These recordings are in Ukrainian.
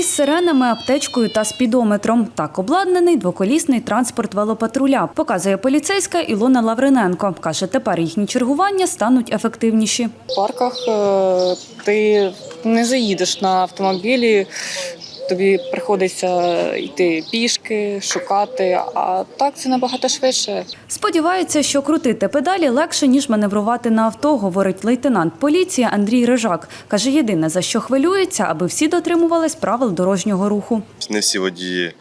Із сиренами, аптечкою та спідометром. Так обладнаний двоколісний транспорт велопатруля, показує поліцейська Ілона Лавриненко. Каже, тепер їхні чергування стануть ефективніші. В парках е, ти не заїдеш на автомобілі, тобі приходиться йти пішки, шукати, а так це набагато швидше. Сподівається, що крутити педалі легше, ніж маневрувати на авто, говорить лейтенант поліції Андрій Рижак. Каже, єдине, за що хвилюється, аби всі дотримувались правил дорожнього руху. Не всі водії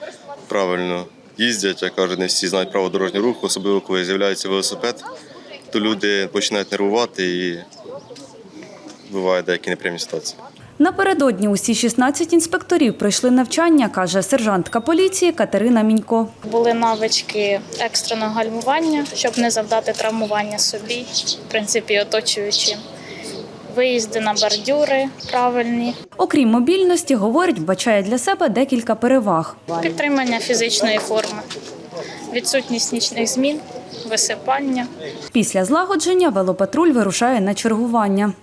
правильно їздять, я кажу, не всі знають право дорожнього руху, особливо коли з'являється велосипед, то люди починають нервувати і бувають деякі неприємні ситуації. Напередодні усі 16 інспекторів пройшли навчання, каже сержантка поліції Катерина Мінько. Були навички екстреного гальмування, щоб не завдати травмування собі, в принципі, оточуючим. Виїзди на бордюри правильні, Окрім мобільності, говорить, вбачає для себе декілька переваг. підтримання фізичної форми, відсутність нічних змін, висипання. Після злагодження велопатруль вирушає на чергування.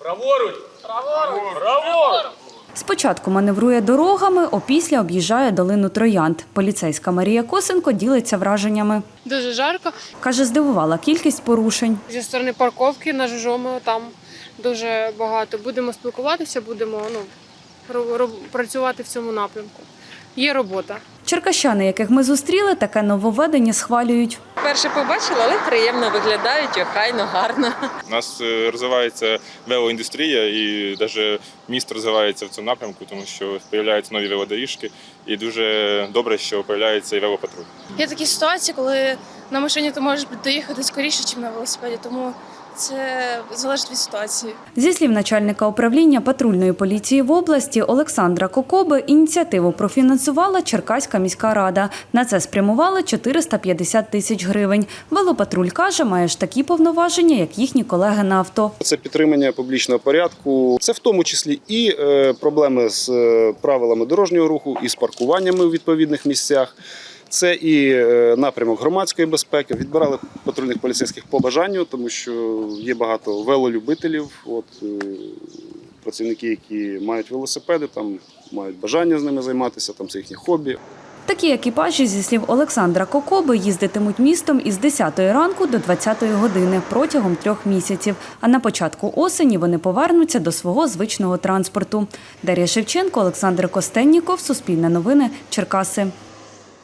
Праворуч! Праворуч! Праворуч! Спочатку маневрує дорогами, опісля об'їжджає долину Троянд. Поліцейська Марія Косенко ділиться враженнями. Дуже жарко. Каже, здивувала кількість порушень. Зі сторони парковки на Жужомо там дуже багато. Будемо спілкуватися, будемо ну, працювати в цьому напрямку. Є робота. Черкащани, яких ми зустріли, таке нововведення схвалюють. Перше побачила, але приємно виглядають, охайно, гарно. У нас е, розвивається велоіндустрія і навіть місто розвивається в цьому напрямку, тому що з'являються нові велодоріжки, і дуже добре, що з'являється і велопатруль. Є такі ситуації, коли на машині ти можеш доїхати скоріше, ніж на велосипеді, тому це залежить від ситуації. Зі слів начальника управління патрульної поліції в області Олександра Кокоби, ініціативу профінансувала Черкаська міська рада. На це спрямували 450 тисяч гривень. Велопатруль каже, має ж такі повноваження, як їхні колеги на авто. Це підтримання публічного порядку. Це в тому числі і е, проблеми з е, правилами дорожнього руху, і з паркуваннями у відповідних місцях. Це і е, напрямок громадської безпеки. Відбирали патрульних поліцейських по бажанню, тому що є багато велолюбителів. От е, працівники, які мають велосипеди, там мають бажання з ними займатися. Там це їхнє хобі. Такі екіпажі, зі слів Олександра Кокоби, їздитимуть містом із 10 ранку до 20 години протягом трьох місяців. А на початку осені вони повернуться до свого звичного транспорту. Дар'я Шевченко, Олександр Костенніков, Суспільне новини, Черкаси.